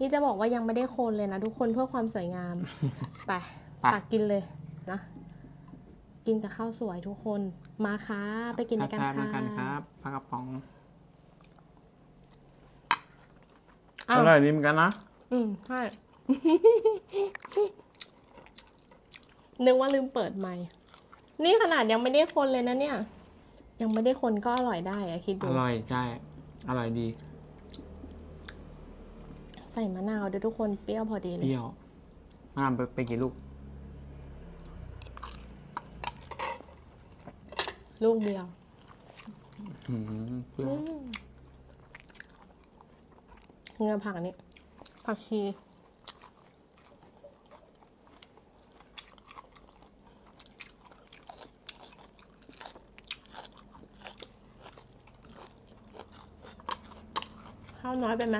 นี่จะบอกว่ายังไม่ได้คนเลยนะทุกคนเพื่อความสวยงาม ไปไป ตักกินเลยนะ กินกับข้าวสวยทุกคน มาค่ะไปกินด้วยกันแซ่บๆค่ะกันครับปลากระป๋องอ้าอวร่อยดีเหมือนกันนะ อืมใช่ นึกว่าลืมเปิดไมค์นี่ขนาดยังไม่ได้คนเลยนะเนี่ย ยังไม่ได้คนก็อร่อยได้อะคิดอดู ร่อยใช่อร่อยดีใส่มะนาวด้วยทุกคนเปรี้ยวพอดีเลเปยรี้ยวงามไปไปกี่ลูก ลูกเดียวอืมเปรี้ยวอืมเงือผักอันนี้ผักชีข้าวน้อยไปไหม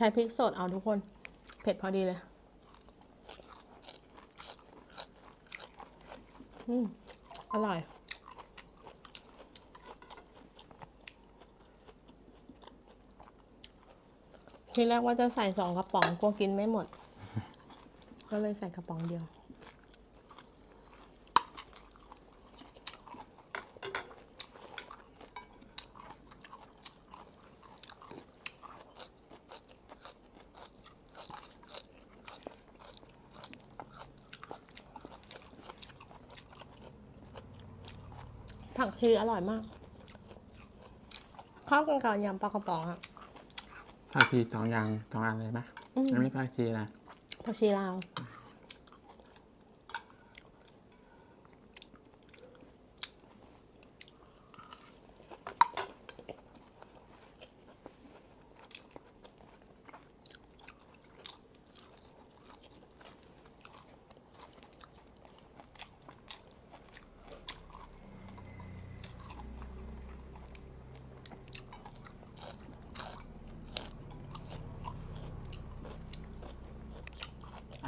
ใช้พริกสดเอาทุกคน เผ็ดพอดีเลย อืม อร่อยทีแรกว่าจะใส่สองกระป๋องกลัวกินไม่หมด ก็เลยใส่กระป๋องเดียว ผักชีอร่อยมากเข้าวกันกับยำปลากระป๋องอะผักชีสองอย่างสองอันเลยไหมอืมอันนี้ผักชีอะไรผักชีลาว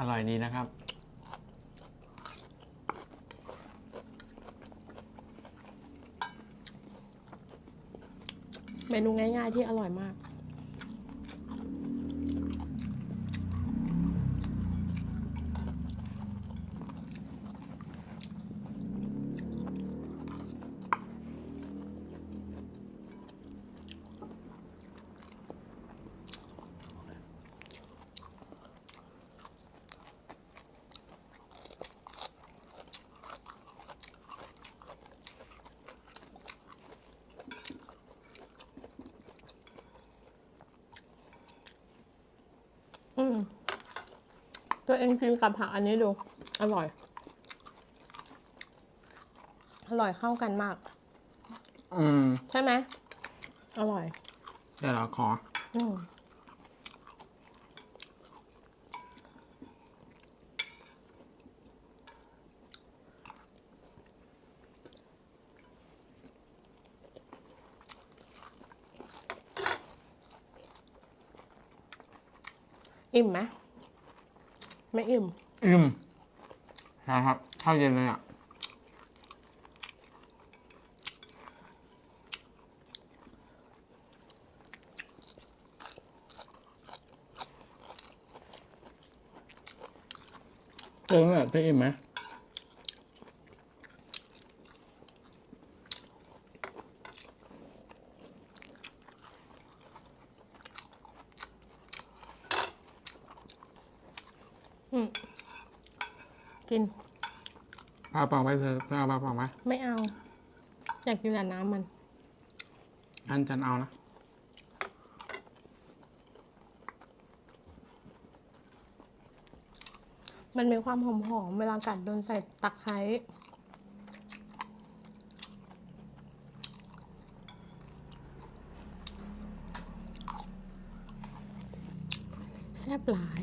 อร่อยดีนะครับ เมนูง่ายๆที่อร่อยมาก อืมตัวเองกินกับผักอันนี้ดู อร่อย อร่อยเข้ากันมาก อืมใช่ไหมอร่อย เดี๋ยวเราขอ อืม อิ่มไหมไม่อิ่ม อิ่มนะครับข้าวเย็นเลยอะเออเนี่ยพี่อิ่มไหม กินปลาปองไปเธอเธอเอาปลาปองไหมไม่เอา อยากกินแต่น้ำมันอันฉันเอานะมันมีความหอมๆเวลากัดโดนใส่ตะไคร้แซ่บหลาย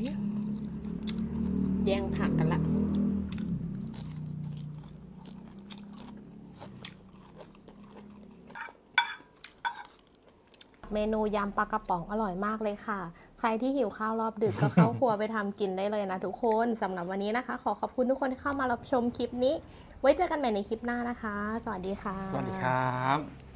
แย่งผักกันละเมนูยำปลากระป๋องอร่อยมากเลยค่ะ ใครที่หิวข้าวรอบดึกก็เข้าครัวไปทำกินได้เลยนะทุกคนสำหรับวันนี้นะคะ ขอขอบคุณทุกคนที่เข้ามารับชมคลิปนี้ ไว้เจอกันใหม่ในคลิปหน้านะคะ สวัสดีค่ะ สวัสดีครับ